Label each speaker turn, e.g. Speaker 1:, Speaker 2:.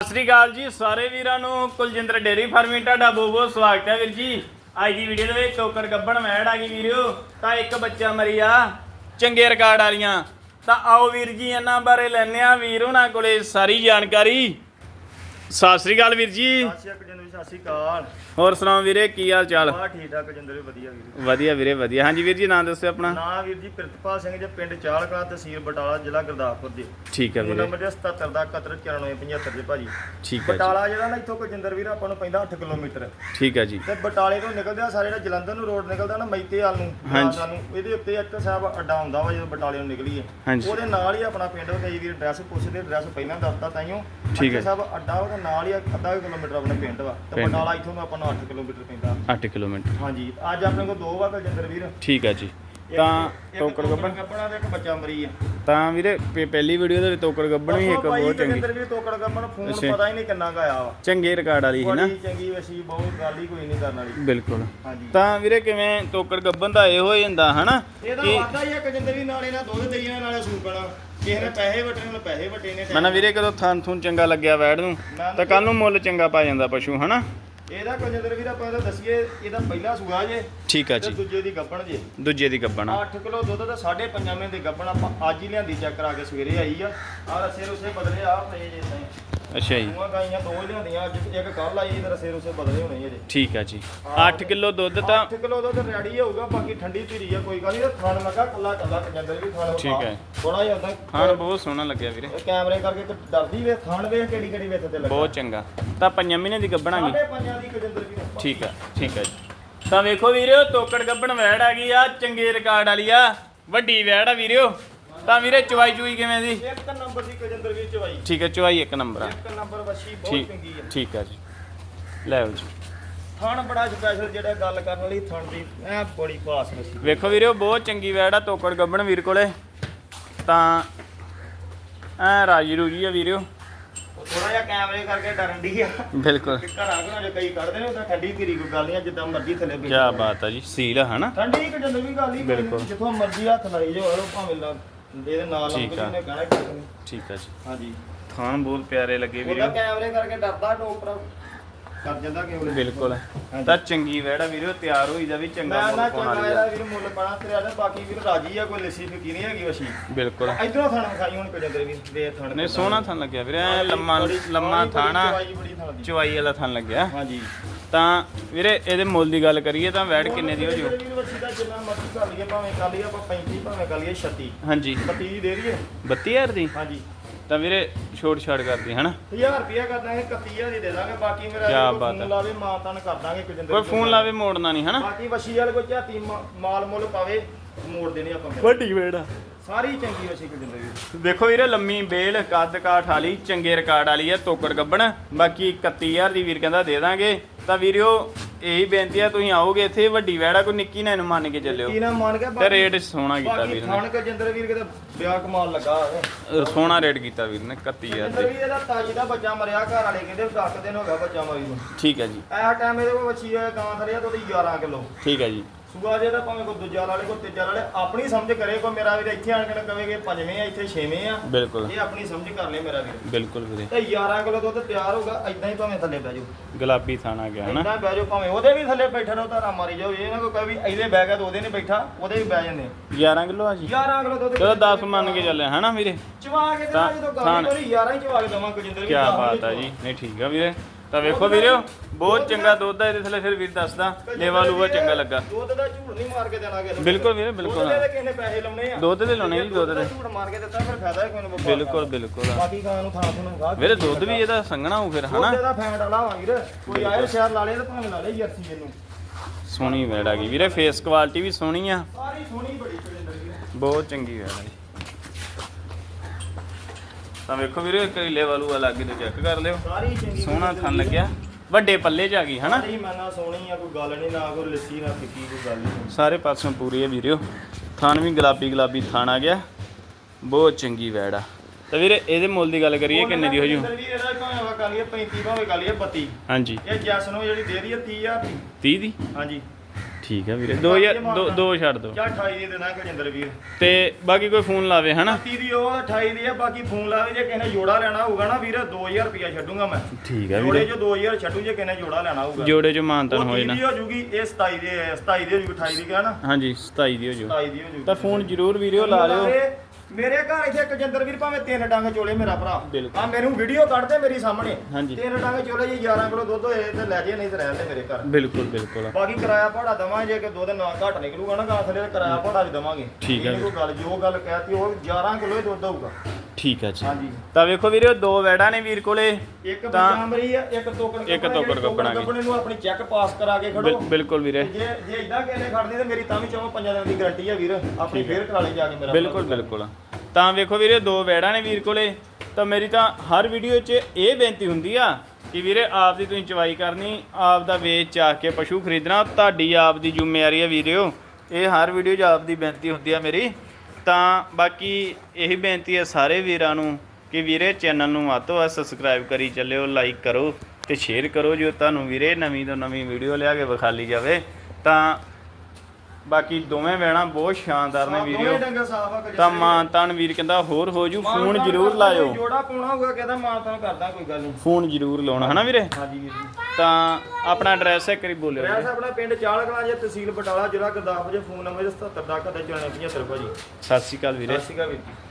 Speaker 1: ਸਤਿ ਸ੍ਰੀ ਅਕਾਲ ਜੀ ਸਾਰੇ ਵੀਰਾਂ ਨੂੰ, ਕੁਲਜਿੰਦਰ ਡੇਰੀ ਫਾਰਮਿੰਗ, ਤੁਹਾਡਾ ਬਹੁਤ ਬਹੁਤ ਸਵਾਗਤ ਹੈ ਵੀਰ ਜੀ। ਅੱਜ ਦੀ ਵੀਡੀਓ ਦੇ ਵਿੱਚ ਟੋਕਰ ਗੱਬਣ ਮੈੜ ਆ ਗਈ ਵੀਰਿਓ ਤਾਂ ਇੱਕ ਬੱਚਾ ਮਰੀ ਆ, ਚੰਗੇ ਰਿਕਾਰਡ ਵਾਲੀਆਂ। ਤਾਂ ਆਓ ਵੀਰ ਜੀ, ਇਹਨਾਂ ਬਾਰੇ ਲੈਣੇ ਆ ਵੀਰ ਉਹਨਾਂ ਕੋਲੇ ਸਾਰੀ ਜਾਣਕਾਰੀ। ਸਤਿ ਸ੍ਰੀ ਅਕਾਲ ਵੀਰ ਜੀ।
Speaker 2: ਸਤਿ ਸ਼੍ਰੀ ਅਕਾਲ।
Speaker 1: ਹੋਰ ਸੁਣਾਓ ਵੀਰੇ ਕੀ ਹਾਲ ਚਾਲ?
Speaker 2: ਬਾ ਠੀਕ ਠਾਕ ਜਿੰਦਰ ਜੀ ਵਧੀਆ ਵੀਰ।
Speaker 1: ਵਧੀਆ ਵੀਰੇ ਵਧੀਆ। ਹਾਂਜੀ ਵੀਰ ਜੀ ਨਾਮ ਦੱਸਿਓ ਆਪਣਾ।
Speaker 2: ਨਾਂ ਵੀਰ ਜੀ ਪ੍ਰਿਤਪਾਲ ਸਿੰਘ ਜੀ ਪਿੰਡ ਚਾਲਕਾ ਤਹਿਸੀਲ ਬਟਾਲਾ ਜ਼ਿਲ੍ਹਾ ਗੁਰਦਾਸਪੁਰ ਦੇ
Speaker 1: ਠੀਕ ਹੈ ਵੀਰੇ।
Speaker 2: ਨੰਬਰ ਜੀ 77 ਦਾ 719475 ਦੇ ਭਾਜੀ।
Speaker 1: ਠੀਕ ਹੈ ਜੀ।
Speaker 2: ਬਟਾਲਾ ਜਿਹੜਾ ਨਾ ਇੱਥੋਂ ਕੁਲਜਿੰਦਰ ਵੀਰ ਆਪਾਂ ਨੂੰ ਪੈਂਦਾ 8 ਕਿਲੋਮੀਟਰ।
Speaker 1: ਠੀਕ ਹੈ ਜੀ।
Speaker 2: ਤੇ ਬਟਾਲੇ ਤੋਂ ਨਿਕਲਦੇ ਆ ਸਾਰੇ ਜਿਹੜਾ ਜਲੰਧਰ ਨੂੰ ਰੋਡ ਨਿਕਲਦਾ ਨਾ ਮੈਤੇ ਵੱਲ ਨੂੰ
Speaker 1: ਹਾਂਜੀ।
Speaker 2: ਸਾਨੂੰ ਇਹਦੇ ਉੱਤੇ ਇੱਕ ਸਾਹਿਬ ਅੱਡਾ ਹੁੰਦਾ ਵਾ ਜਦੋਂ ਬਟਾਲੇ ਨੂੰ ਨਿਕਲੀਏ।
Speaker 1: ਹਾਂਜੀ।
Speaker 2: ਉਹਦੇ ਨਾਲ ਹੀ ਆਪਣਾ ਪਿੰਡ ਹੋ ਕਈ ਵੀਰ ਐਡਰੈਸ ਪੁੱਛਦੇ ਐਡਰੈਸ ਪਹਿਲਾਂ ਦੱਸਤਾ ਤਾਈਓ।
Speaker 1: ਠੀਕ ਹੈ।
Speaker 2: ਸਾਹਿਬ ਅੱਡਾ ਉਹਦੇ ਨਾਲ ਹੀ ਅੱਧਾ ਕੁ ਕਿਲੋਮੀਟਰ ਆਪਣਾ ਪਿੰਡ ਵਾ। ਤੇ
Speaker 1: ਪਿੰਡ।
Speaker 2: ਬਟਾਲਾ ਇੱਥੋਂ ਨੂੰ ਆਪਾਂ ਨੂੰ 8 ਕਿਲੋਮੀਟਰ ਪੈਂਦਾ।
Speaker 1: 8 ਕਿਲੋਮੀਟਰ।
Speaker 2: ਹਾਂਜੀ ਅੱਜ ਆਪਣੇ ਕੋਲ ਦੋ ਵਾ ਕੁਲਜਿੰਦਰ ਵੀਰ।
Speaker 1: ਠੀਕ ਹੈ ਜੀ। ਤਾਂ ਟੋਕਰ ਗੱਬਣ।
Speaker 2: ਗੱਬਣਾ ਤੇ ਇੱਕ ਬੱਚਾ ਮਰੀ ਆ।
Speaker 1: ਤਾਂ ਵੀਰੇ ਪਹਿ- ਪਹਿਲੀ ਵੀਡੀਓ ਦੇ ਵਿੱਚ ਟੋਕਰ ਗੱਬਣ ਵੀ ਇੱਕ ਬਹੁਤ ਚੰਗੀ।
Speaker 2: ਵੀਰ ਟੋਕੜ ਗੱਬਣ ਫੋਨ। ਪਤਾ ਹੀ ਨਹੀਂ ਕਿੰਨਾ ਕੁ ਆਇਆ ਵਾ।
Speaker 1: ਚੰਗੇ ਰਿਕਾਰਡ ਵਾਲੀ ਹੈ ਨਾ।
Speaker 2: ਬੜੀ ਚੰਗੀ ਵਸੀ ਬਹੁਤ ਗੱਲ ਹੀ ਕੋਈ ਨਹੀਂ ਕਰਨ ਵਾਲੀ।
Speaker 1: ਬਿਲਕੁਲ।
Speaker 2: ਹਾਂਜੀ।
Speaker 1: ਤਾਂ ਵੀਰੇ ਕਿਵੇਂ ਟੋਕਰ ਗੱਬਣ ਦਾ ਇਹੋ ਹੀ ਹੁੰਦਾ ਹਨਾ?
Speaker 2: ਇਹਦਾ ਵਾਦਾ ਹੀ ਆ ਕੁਲਜਿੰਦਰ ਵੀਰ ਨਾਲੇ ਨਾਲ ਦੁੱਧ ਦੇਈ ਨਾਲੇ ਸੂਪਣਾ ਕਿਸੇ ਨੇ ਪੈਸੇ ਵਟਣੇ ਨੇ ਪੈਸੇ ਵਟੇ ਨੇ
Speaker 1: ਮਨਾ ਵੀਰੇ ਕਦੋਂ ਥਣ ਥੁਣ ਚੰਗਾ ਲੱਗਿਆ ਵੈੜ ਨੂੰ। ਤਾਂ ਕੱਲ ਨੂੰ ਮੁੱਲ ਚੰਗਾ ਪਾ ਜਾਂਦਾ ਪਸ਼ੂ ਹਨਾ?
Speaker 2: ਇਹਦਾ ਕੁਲਜਿੰਦਰ ਵੀਰ ਆਪਾਂ ਇਹਦਾ ਦੱਸੀਏ ਇਹਦਾ ਪਹਿਲਾ ਸੂਆ ਜੇ।
Speaker 1: ਠੀਕ ਆ
Speaker 2: ਤੇ
Speaker 1: ਜੀ।
Speaker 2: ਦੂਜੇ ਦੀ ਗੱਬਣ ਜੇ।
Speaker 1: ਦੂਜੇ ਦੀ ਗੱਬਣ
Speaker 2: 8 ਕਿਲੋ ਦੁੱਧ ਦਾ 5.5 ਮਹੀਨੇ ਦੀ ਗੱਬਣ ਆਪਾਂ ਅੱਜ ਹੀ ਲਿਆਂਦੀ ਚੈੱਕ ਕਰਾ ਕੇ ਸਵੇਰੇ ਆਈ ਆ। ਆ ਰਸੇ ਰੁਸੇ ਬਦਲੇ ਆ ਪਏ ਜੇ ਤਾਂ
Speaker 1: ਅੱਛਾ ਜੀ।
Speaker 2: ਦੋਵਾਂ ਗਾਈਆਂ ਦੋ ਹੀ ਲਿਆਂਦੀਆਂ ਅੱਜ ਇੱਕ ਕੱਲ ਆਈ ਤੇ ਰਸੇ ਰੁਸੇ ਬਦਲੇ ਹੋਣੇ ਇਹਦੇ।
Speaker 1: ਠੀਕ ਆ ਜੀ। 8 ਕਿਲੋ ਦੁੱਧ ਤਾਂ
Speaker 2: 8 ਕਿਲੋ ਦੁੱਧ ਰੈਡੀ ਹੋਊਗਾ ਬਾਕੀ ਠੰਡੀ ਧੀਰੀ ਆ ਕੋਈ ਗੱਲ ਨਹੀਂ ਥਣ ਲੱਗਾ ਕੱਲਾ ਕੱਲਾ ਕੰਜਰ ਵੀ ਥਣ
Speaker 1: ਠੀਕ ਹੈ।
Speaker 2: ਥੋੜਾ ਜਿਹਾ ਹੁੰਦਾ
Speaker 1: ਹਾਂ ਬਹੁਤ ਸੋਹਣਾ ਲੱਗਿਆ ਵੀਰੇ।
Speaker 2: ਕੈਮਰੇ ਕਰਕੇ ਤੇ ਡਰਦੀ ਵੇ ਥਣ ਵੇਖ ਕਿਹੜੀ ਕਿਹੜੀ ਵੇਖ ਤੇ ਲੱਗਾ।
Speaker 1: ਬਹੁਤ ਚੰਗਾ। ਤਾਂ ਪੰਜਾਂ ਮਹੀਨੇ ਦੀ ਗੱਬਣ ਆ ਗਈ
Speaker 2: ਸਾਢੇ ਪੰਜਾਂ ਦੀ ਕਜਿੰਦਰ ਵੀ
Speaker 1: ਠੀਕ ਆ ਠੀਕ ਆ ਜੀ। ਤਾਂ ਵੇਖੋ ਵੀਰਿਓ ਤੋਕੜ ਗੱਬਣ ਵੈੜ ਆ ਗਈ ਆ ਚੰਗੇ ਰਿਕਾਰਡ ਵਾਲੀ ਆ। ਵੱਡੀ ਵੈੜ ਆ ਵੀਰਿਓ ਤਾਂ ਵੀਰੇ ਚਵਾਈ ਚੁਈ ਕਿਵੇਂ ਦੀ?
Speaker 2: ਇੱਕ ਨੰਬਰ ਦੀ ਕਜਿੰਦਰ ਵੀ ਚਵਾਈ
Speaker 1: ਠੀਕ ਹੈ ਚਵਾਈ ਇੱਕ ਨੰਬਰ ਆ।
Speaker 2: ਇੱਕ ਨੰਬਰ ਵਸ਼ੀ ਬਹੁਤ
Speaker 1: ਠੀਕ
Speaker 2: ਚੰਗੀ ਆ।
Speaker 1: ਠੀਕ ਆ ਜੀ। ਲੈ ਆਓ ਜੀ।
Speaker 2: ਥਣ ਬੜਾ ਸਪੈਸ਼ਲ ਜਿਹੜਾ ਗੱਲ ਕਰਨ ਵਾਲੀ ਥਣ ਦੀ ਐ ਬੜੀ ਪਾਸ ਵਸ਼ੀ
Speaker 1: ਵੇਖੋ ਵੀਰਿਓ ਬਹੁਤ ਚੰਗੀ ਵੈੜ ਆ ਤੋਕੜ ਗੱਬਣ ਵੀਰ ਕੋਲੇ। ਤਾਂ ਐ ਰਾਜੀ ਰੂਜੀ ਆ ਵੀਰਿਓ
Speaker 2: ਥੋੜਾ ਜਿਹਾ ਕੈਮਰੇ ਕਰਕੇ ਡਰਨ ਦੀ ਆ।
Speaker 1: ਬਿਲਕੁਲ।
Speaker 2: ਕਿ ਘਰਾਂ ਘਰਾਂ ਚ ਕਈ ਕੱਢਦੇ ਨੇ ਉਹਦਾ ਠੰਡੀ ਧੀਰੀ ਕੋਈ ਗੱਲ ਨਹੀਂ ਆ, ਜਿੱਦਾਂ ਮਰਜ਼ੀ ਥੱਲੇ ਬੈਠ
Speaker 1: ਕੀ ਬਾਤ ਆ ਜੀ ਸੀਲ ਆ ਹਨਾ?
Speaker 2: ਠੰਡੀ ਕਜਿੰਦਰ ਵੀ ਗੱਲ ਹੀ ਕੋਈ
Speaker 1: ਬਿਲਕੁਲ।
Speaker 2: ਨਹੀਂ ਜਿੱਥੋਂ ਮਰਜ਼ੀ ਹੱਥ ਲਾਈ ਜਾਓ ਉਹ ਭਾਵੇਂ ਲਾ ਇਹਦੇ ਨਾਲ
Speaker 1: ਠੀਕ
Speaker 2: ਲੱਗ
Speaker 1: ਆ।
Speaker 2: ਨੇ ਕਹਿਣਾ ਕਿਸੇ ਨੇ।
Speaker 1: ਠੀਕ ਆ ਜੀ।
Speaker 2: ਹਾਂਜੀ।
Speaker 1: ਥਾਨ ਬਹੁਤ ਪਿਆਰੇ ਲੱਗੇ
Speaker 2: ਉਹਦਾ
Speaker 1: ਵੀਰਿਓ
Speaker 2: ਕੈਮਰੇ ਕਰਕੇ ਡਰਦਾ ਡੋਕਟਰ। ਕਰ ਜਾਂਦਾ ਕਿ ਉਹਨੇ
Speaker 1: ਬਿਲਕੁਲ ਤਾਂ ਚੰਗੀ ਵੈੜ ਆ ਵੀਰਿਓ ਤਿਆਰ ਹੋਈ ਦਾ ਵੀ ਚੰਗਾ
Speaker 2: ਮੈਂ ਨਾ
Speaker 1: ਮੁੱਲ ਪਾਉਣ
Speaker 2: ਚੰਗਾ
Speaker 1: ਵਾਲੀ
Speaker 2: ਇਹਦਾ
Speaker 1: ਆ
Speaker 2: ਵੀਰ ਮੁੱਲ ਪਾਣਾ ਤੇਰਾ ਦਾ ਬਾਕੀ ਵੀਰ ਰਾਜੀ ਆ ਕੋਈ ਲੱਸੀ ਫਿੱਕੀ ਨਹੀਂ ਹੈਗੀ ਵਸ਼ੀ।
Speaker 1: ਬਿਲਕੁਲ।
Speaker 2: ਇਧਰੋਂ ਥਣ ਖਾਈ ਹੁਣ ਕਜਿੰਦਰ ਵੀ ਦੇ ਥਣ
Speaker 1: ਨਹੀਂ ਸੋਹਣਾ ਥਣ ਲੱਗਿਆ ਵੀਰੇ ਐ ਲੰਮਾ ਲੰਮਾ ਥਾਣਾ
Speaker 2: ਚਵਾਈ
Speaker 1: ਵਾਲਾ ਥਣ ਲੱਗਿਆ।
Speaker 2: ਹਾਂਜੀ।
Speaker 1: ਤਾਂ ਵੀਰੇ ਇਹਦੇ ਮੁੱਲ ਦੀ ਗੱਲ ਕਰੀਏ ਤਾਂ ਵੈੜ ਕਿੰਨੇ ਦੀ ਹੋ ਜੂ?
Speaker 2: ਵੀਰ ਵਸ਼ੀ ਦਾ ਜਿੰਨਾ ਮਰਜ਼ੀ ਕਰ ਲਈਏ ਭਾਵੇਂ ਕਰ ਲਈਏ ਆਪਾਂ 35 ਭਾਵੇਂ ਕਰ ਲਈਏ 36
Speaker 1: ਹਾਂਜੀ।
Speaker 2: 32 ਦੀ ਦੇ ਦਈਏ।
Speaker 1: 32000 ਦੀ?
Speaker 2: ਹਾਂਜੀ।
Speaker 1: ਤਾਂ ਵੀਰੇ ਛੋਟ ਛਾੜ ਕਰਦੀ ਹਨਾ?
Speaker 2: 1000 ਰੁਪਿਆ ਕਰ ਦਾਂਗੇ 31000 ਦੀ ਦੇ ਦਾਂਗੇ ਬਾਕੀ ਮੇਰਾ ਕੋਈ ਫੋਨ
Speaker 1: ਹੈ।
Speaker 2: ਲਾਵੇ ਮਾਂ ਤਾਨ ਕਰ ਦਾਂਗੇ ਕਜਿੰਦਰ
Speaker 1: ਕੋਈ ਫੋਨ ਲਾਵੇ ਮੋੜਨਾ ਨਹੀਂ ਹਨਾ?
Speaker 2: ਬਾਕੀ ਵਸ਼ੀ ਵਾਲੇ ਕੋਈ ਝਾਤੀ ਮਾਲ ਮੁੱਲ ਪਾਵੇ ਮੋੜ ਦੇਣੇ ਆਪਾਂ।
Speaker 1: ਵੱਡੀ ਵੈੜ ਆ।
Speaker 2: ਸਾਰੀ ਚੰਗੀ ਵਸ਼ੀ ਕਜਿੰਦਰ ਵੀ
Speaker 1: ਦੇਖੋ ਵੀਰੇ ਲੰਮੀ ਬੇਲ ਕੱਦ ਕਾਠ ਵਾਲੀ ਚੰਗੇ ਰਿਕਾਰਡ ਵਾਲੀ ਹੈ ਤੋਕੜ ਗੱਬਣ। ਬਾਕੀ 31000 ਦੀ ਵੀਰ ਕਹਿੰਦਾ ਦੇ ਦਾਂਗੇ। ਤਾਂ ਵੀਰਿਓ ਇਹੀ ਬੇਨਤੀ ਆ ਤੁਸੀਂ ਆਓਗੇ ਇੱਥੇ ਵੱਡੀ ਵੈੜਾ ਕੋਈ ਨਿੱਕੀ ਨਾ ਇਹਨੂੰ ਮੰਨ ਕੇ ਚੱਲਿਓ।
Speaker 2: ਕੀ ਨਾ ਮੰਨ ਕੇ
Speaker 1: ਤੇ ਰੇਟ ਸੋਹਣਾ ਕੀਤਾ
Speaker 2: ਬਾਕੀ
Speaker 1: ਵੀਰ ਨੇ।
Speaker 2: ਥਾਣ ਕਜਿੰਦਰ ਵੀਰ ਕਿਤੇ ਵਿਆਹ ਕਮਾਲ ਲੱਗਾ
Speaker 1: ਸੋਹਣਾ ਰੇਟ ਕੀਤਾ ਵੀਰ ਨੇ 31000
Speaker 2: ਕਜਿੰਦਰ
Speaker 1: ਦੇ।
Speaker 2: ਵੀਰ ਇਹਦਾ ਤਾਜੀ ਦਾ ਬੱਚਾ ਮਰਿਆ ਘਰ ਵਾਲੇ ਕਹਿੰਦੇ 10 ਦਿਨ ਹੋ ਗਿਆ ਬੱਚਾ ਮਰੀ ਨੂੰ।
Speaker 1: ਠੀਕ ਹੈ ਜੀ।
Speaker 2: ਇਹ ਟਾਈਮ ਇਹਦੇ ਕੋਲ ਵੱਛੀ ਹੋਇਆ ਗਾਂ ਥੜਿਆ ਤੋਂ 11 ਕਿਲੋ।
Speaker 1: ਠੀਕ ਹੈ ਜੀ।
Speaker 2: ਸੂਆ ਜਿਹੜਾ ਭਾਵੇਂ ਕੋਈ ਦੂਜਾ ਲਾ ਲੇ ਕੋਈ ਤੀਜਾ ਲਾ ਲੇ ਆਪਣੀ ਸਮਝ ਕਰੇ ਕੋਈ ਮੇਰਾ ਵੀਰ ਇੱਥੇ ਆਣ ਕੇ ਨਾ ਕਵੇ ਕਿ ਪੰਜਵੇਂ ਆ ਇੱਥੇ ਛੇਵੇਂ ਆ।
Speaker 1: ਬਿਲਕੁਲ।
Speaker 2: ਇਹ ਆਪਣੀ ਸਮਝ ਕਰ ਲੈ ਮੇਰਾ ਵੀਰ।
Speaker 1: ਬਿਲਕੁਲ ਵੀਰੇ।
Speaker 2: ਤੇ 11 ਕਿਲੋ ਦੁੱਧ ਤਿਆਰ ਹੋਊਗਾ ਐਦਾਂ ਹੀ ਭਾਵੇਂ ਥੱਲੇ ਬਹਿ ਜਾਓ।
Speaker 1: ਗੁਲਾਬੀ ਥਾਣਾ ਗਿਆ ਹਨਾ?
Speaker 2: ਐਦਾਂ ਬਹਿ ਜਾਓ ਭਾਵੇਂ ਉਹਦੇ ਵੀ ਥੱਲੇ ਬੈਠਾ ਰਹੋ ਧਾਰਾ ਮਾਰੀ ਜਾਓ। ਇਹ ਨਾ ਕੋਈ ਕਹੇ ਵੀ ਇਹਦੇ ਬਹਿ ਗਿਆ ਤੇ ਉਹਦੇ ਨਹੀਂ ਬੈਠਾ ਉਹਦੇ ਵੀ ਬਹਿ ਜਾਂਦੇ
Speaker 1: 11 ਕਿਲੋ ਆ ਜੀ?
Speaker 2: 11 ਕਿਲੋ ਦੁੱਧ
Speaker 1: ਚਲੋ 10 ਮੰਨ ਕੇ ਚੱਲੇ ਹਨਾ ਵੀਰੇ?
Speaker 2: ਚਵਾ ਕੇ ਤੇ
Speaker 1: ਤਾਂ-
Speaker 2: ਜਦੋਂ
Speaker 1: ਤਾਂ-
Speaker 2: ਗੱਲ ਕਰੀ 11 ਹੀ ਚਵਾ ਕੇ ਦਵਾਂ ਕੁਜਿੰਦਰ
Speaker 1: ਕੀ ਬਾਤ ਆ ਜੀ। ਨਹੀਂ ਠੀਕ ਆ ਵੀਰੇ। ਤਾਂ ਵੇਖੋ ਵੀਰਿਓ ਬਹੁਤ ਚੰਗਾ ਦੁੱਧ ਆ ਇਹਦੇ ਥੱਲੇ ਫਿਰ ਵੀਰ ਦੱਸਦਾ ਲੇਵਾ ਲੂਆ ਚੰਗਾ ਲੱਗਾ।
Speaker 2: ਦੁੱਧ ਦਾ ਝੂਠ ਨਹੀਂ ਮਾਰ ਕੇ ਦੇਣਾ ਕਿਸੇ ਨੂੰ।
Speaker 1: ਬਿਲਕੁਲ ਵੀਰੇ ਬਿਲਕੁਲ
Speaker 2: ਦੁੱਧ ਦੇ ਤਾਂ ਕਿਸੇ ਨੇ ਪੈਸੇ ਲਾਉਣੇ ਆ।
Speaker 1: ਦੁੱਧ ਦੇ ਲਾਉਣੇ ਜੀ ਦੁੱਧ ਦੇ।
Speaker 2: ਝੂਠ ਮਾਰ ਕੇ ਦਿੱਤਾ ਫਿਰ ਫਾਇਦਾ ਹੈ ਕੋਈ ਨੂੰ ਵਪਾਰ
Speaker 1: ਬਿਲਕੁਲ
Speaker 2: ਦਾ।
Speaker 1: ਬਿਲਕੁਲ
Speaker 2: ਬਾਕੀ ਖਾਣ ਨੂੰ ਥਾਂ ਤੁਹਾਨੂੰ ਖਾ
Speaker 1: ਵੀਰੇ ਦੁੱਧ ਵੀ ਇਹਦਾ ਸੰਘਣਾ ਹੋਊ ਫਿਰ ਹਨਾ?
Speaker 2: ਉਹਦੇ ਦਾ ਫੈਂਟ ਵਾਲਾ ਵਾ ਵੀਰ। ਕੋਈ ਆਏ ਸ਼ਹਿਰ ਲਾ ਲੇ ਤੇ ਭਾਵੇਂ ਲਾ ਲੇ ਜਰਸੀ ਇਹਨੂੰ।
Speaker 1: ਸੋਹਣੀ ਵੈੜ ਆ ਗਈ। ਵੀਰੇ ਫੇਸ ਕੁਆਲਿਟੀ ਵੀ ਸੋਹਣੀ ਆ।
Speaker 2: ਸਾਰੀ ਸੋਹਣੀ ਬੜੀ ਕੁਜਿੰਦਰ ਵੀਰ।
Speaker 1: ਬਹੁਤ ਚੰਗੀ ਵੈੜ ਆ ਜੀ। ਤਾਂ ਵੇਖੋ ਵੀਰੇ ਕਰੇਲੇ ਵਾਲੂ ਆ ਲਾਗੇ ਤੋਂ ਚੈੱਕ ਕਰ ਲਿਓ।
Speaker 2: ਸਾਰੀ ਚੰਗੀ
Speaker 1: ਸੋਹਣਾ ਥਣ ਲੱਗਿਆ। ਵੱਡੇ ਪੱਲੇ 'ਚ ਆ ਗਈ ਹਨਾ?
Speaker 2: ਨਹੀਂ ਮੰਨਾ ਸੋਹਣੀ ਆ ਕੋਈ ਗੱਲ ਨਹੀਂ ਨਾ ਕੋਈ ਲੱਸੀ ਨਾ ਫਿੱਕੀ ਕੋਈ ਗੱਲ ਨਹੀਂ।
Speaker 1: ਸਾਰੇ ਪਾਸੋਂ ਪੂਰੀ ਹੈ ਵੀਰਿਓ ਥਣ ਵੀ ਗੁਲਾਬੀ ਗੁਲਾਬੀ ਥਣ ਆ ਗਿਆ। ਬਹੁਤ ਚੰਗੀ ਵੈੜ ਆ। ਤਾਂ ਵੀਰੇ ਇਹਦੇ ਮੁੱਲ ਦੀ ਗੱਲ ਕਰੀਏ ਕਿੰਨੇ ਦੀ ਹੋ ਜੂ?
Speaker 2: ਇਹਦਾ ਭਾਵੇਂ ਵਾ ਕਰ ਲਈਏ 35 ਭਾਵੇਂ ਕਰ ਲਈਏ 32
Speaker 1: ਹਾਂਜੀ।
Speaker 2: ਇਹ ਜੈਸ ਨੂੰ ਜਿਹੜੀ ਦੇ ਰਹੀ ਹੈ 30000 ਦੀ
Speaker 1: 30 ਦੀ?
Speaker 2: ਹਾਂਜੀ।
Speaker 1: ਠੀਕ ਹੈ ਵੀਰੇ। 2000 ਦੋ ਦੋ ਛੱਡ ਦੋ।
Speaker 2: ਜਾਂ 28 ਦੀ ਦੇਣਾ ਗਜਿੰਦਰ ਵੀਰ।
Speaker 1: ਤੇ ਬਾਕੀ ਕੋਈ ਫੋਨ ਲਾਵੇ ਹਨਾ?
Speaker 2: 30 ਦੀ ਉਹ 28 ਦੀ ਆ ਬਾਕੀ ਫੋਨ ਲਾਵੇ ਜੇ ਕਿਸੇ ਨੇ ਜੋੜਾ ਲੈਣਾ ਹੋਊਗਾ ਨਾ ਵੀਰ 2000 ਰੁਪਇਆ ਛੱਡੂਗਾ ਮੈਂ।
Speaker 1: ਠੀਕ ਹੈ
Speaker 2: ਜੋੜੇ
Speaker 1: ਵੀਰੇ
Speaker 2: ਜੋ 2000 ਛੱਡੂ ਜੇ ਕਿਸੇ ਨੇ ਜੋੜਾ ਲੈਣਾ ਹੋਊਗਾ।
Speaker 1: ਜੋੜੇ ਚ ਮਾਨਤਨ
Speaker 2: ਉਹ
Speaker 1: ਹੋਏ
Speaker 2: 30
Speaker 1: ਨਾ।
Speaker 2: ਦੀ ਹੋ ਜੂਗੀ ਇਹ 27 ਦੀ 27 ਦੀ ਹੋ ਜੂਗੀ 28 ਦੀ ਕਿਹਾ ਨਾ।
Speaker 1: ਹਾਂਜੀ 27 ਦੀ ਹੋ ਜੋ।
Speaker 2: 27 ਦੀ ਹੋ ਜੂਗੀ।
Speaker 1: ਤਾਂ ਫੋਨ ਜ਼ਰੂਰ ਵੀਡੀਓ ਲਾ ਲਿਓ।
Speaker 2: ਮੇਰੇ ਘਰ ਇੱਥੇ ਕਜਿੰਦਰ ਵੀਰ ਭਾਵੇਂ ਤਿੰਨ ਡੰਗ ਚੋਲੇ ਮੇਰਾ ਭਰਾ।
Speaker 1: ਬਿਲਕੁਲ।
Speaker 2: ਆ ਮੈਨੂੰ ਵੀਡੀਓ ਕੱਢ ਦੇ ਮੇਰੀ ਸਾਹਮਣੇ।
Speaker 1: ਹਾਂਜੀ।
Speaker 2: ਤਿੰਨ ਡੰਗ ਚੋਲੇ ਜੀ 11 ਕਿਲੋ ਦੁੱਧ ਹੋਏ ਤੇ ਲੈ ਜੇ ਨਹੀਂ ਤੇ ਰਹਿਣ ਦੇ ਮੇਰੇ ਘਰ।
Speaker 1: ਬਿਲਕੁਲ ਬਿਲਕੁਲ।
Speaker 2: ਬਾਕੀ ਕਿਰਾਇਆ ਭਾੜਾ ਦਵਾਂਗੇ ਜੇ ਕਿ ਦੁੱਧ ਨਾ ਘੱਟ ਨਿਕਲੂਗਾ ਨਾ ਗਾਂ ਥਲੇ ਕਿਰਾਇਆ ਭਾੜਾ ਵੀ ਦਵਾਂਗੇ।
Speaker 1: ਠੀਕ ਹੈ
Speaker 2: ਨੀ ਕੋਈ ਗੱਲ ਜੋ ਗੱਲ ਕਹਿਤੀ ਉਹ 11 ਕਿਲੋ ਹੀ ਦੁੱਧ ਹੋਊਗਾ।
Speaker 1: ਠੀਕ ਹੈ ਜੀ।
Speaker 2: ਹਾਂਜੀ।
Speaker 1: ਤਾਂ ਵੇਖੋ ਵੀਰੇ ਦੋ ਵੈੜਾਂ ਨੇ ਵੀਰ ਕੋਲੇ।
Speaker 2: ਇੱਕ ਬਜਾਮਰੀ ਆ ਇੱਕ ਤੋਕੜ
Speaker 1: ਇੱਕ ਤੋਕੜ ਕੱਪੜਾ ਗੀ।
Speaker 2: ਕੱਪੜੇ ਨੂੰ ਆਪਣੀ ਚੈੱਕ ਪਾਸ ਕਰਾ ਕੇ ਖੜੋ।
Speaker 1: ਬਿਲ- ਬਿਲਕੁਲ ਵੀਰੇ।
Speaker 2: ਜੇ ਜੇ ਇਦਾਂ ਕਿਹਨੇ ਖੜਦੀ ਤੇ ਮੇਰੀ ਤਾਂ ਵੀ ਚੋਂ ਪੰਜਾਂ ਦਿਨ ਦੀ ਗਾਰੰਟੀ ਆ ਵੀਰ। ਆਪਣੀ ਫੇਰ ਕਰਾ ਲਈ ਜਾ ਕੇ ਮੇਰਾ
Speaker 1: ਬਿਲਕੁਲ ਬਿਲਕੁਲ। ਤਾਂ ਵੇਖੋ ਵੀਰੇ ਦੋ ਵੈੜਾਂ ਨੇ ਵੀਰ ਕੋਲੇ। ਤਾਂ ਮੇਰੀ ਤਾਂ ਹਰ ਵੀਡੀਓ 'ਚ ਇਹ ਬੇਨਤੀ ਹੁੰਦੀ ਆ ਕਿ ਵੀਰੇ ਆਪ ਦੀ ਤੁਸੀਂ ਚਵਾਈ ਕਰਨੀ ਆਪ ਦਾ ਵੇਚ ਚਾ ਕੇ ਪਸ਼ੂ ਖਰੀਦਣਾ ਤੁਹਾਡੀ ਆਪ ਦੀ ਜ਼ਿੰਮੇਵਾਰੀ ਆ ਵੀਰਿਓ। ਇਹ ਹਰ ਵੀਡੀਓ 'ਚ ਆਪ ਦੀ ਬੇਨਤੀ ਹੁੰਦੀ ਆ ਮੇਰੀ। ਤਾਂ ਬਾਕੀ ਇਹੀ ਬੇਨਤੀ ਹੈ ਸਾਰੇ ਵੀਰਾਂ ਨੂੰ ਕਿ ਵੀਰੇ ਚੈਨਲ ਨੂੰ ਵੱਧ ਤੋਂ ਵੱਧ ਸਬਸਕ੍ਰਾਈਬ ਕਰੀ ਚੱਲਿਓ ਲਾਈਕ ਕਰੋ ਤੇ ਸ਼ੇਅਰ ਕਰੋ। ਜੋ ਤੁਹਾਨੂੰ ਵੀਰੇ ਨਵੀਂ ਤੋਂ ਨਵੀਂ ਵੀਡੀਓ ਲਿਆ ਕੇ ਵਿਖਾਲੀ ਜਾਵੇ, ਤਾਂ ਬਾਕੀ ਦੋਵੇਂ ਵੈਣਾ ਬਹੁਤ ਸ਼ਾਨਦਾਰ ਨੇ
Speaker 2: ਦੋਵੇਂ ਡੰਗਰ ਸਾਫ਼ ਆ
Speaker 1: ਤਾਂ ਮਾਨਤਾਨ ਵੀਰ ਕਹਿੰਦਾ ਹੋਰ ਹੋ ਜੂ ਫੋਨ ਜ਼ਰੂਰ ਲਾਇਓ।
Speaker 2: ਜੋੜਾ ਪਾਉਣਾ ਹੋਊਗਾ ਕਹਿੰਦਾ ਮਾਨਤਾਨ ਕਰਦਾ ਕੋਈ ਗੱਲ ਨਹੀਂ।
Speaker 1: ਫੋਨ ਜ਼ਰੂਰ ਲਾਉਣਾ ਹਨਾ ਵੀਰੇ?
Speaker 2: ਹਾਂਜੀ ਵੀਰ
Speaker 1: ਤਾਂ ਆਪਣਾ ਐਡਰੈਸ ਇੱਕ ਵਾਰੀ ਬੋਲਿਓ ਵੀਰੇ।
Speaker 2: ਆਪਣਾ ਪਿੰਡ ਚਾਲ ਕਲਾਂ ਜੇ ਤਹਿਸੀਲ ਬਟਾਲਾ ਜ਼ਿਲ੍ਹਾ ਗੁਰਦਾਸਪੁਰ ਜੇ ਫੋਨ ਨੰਬਰ 77 75 ਭਾਜੀ।
Speaker 1: ਸਤਿ ਸ਼੍ਰੀ ਅਕਾਲ ਵੀਰੇ।
Speaker 2: ਸਤਿ ਸ਼੍ਰੀ ਅਕਾਲ ਵੀਰ ਜੀ।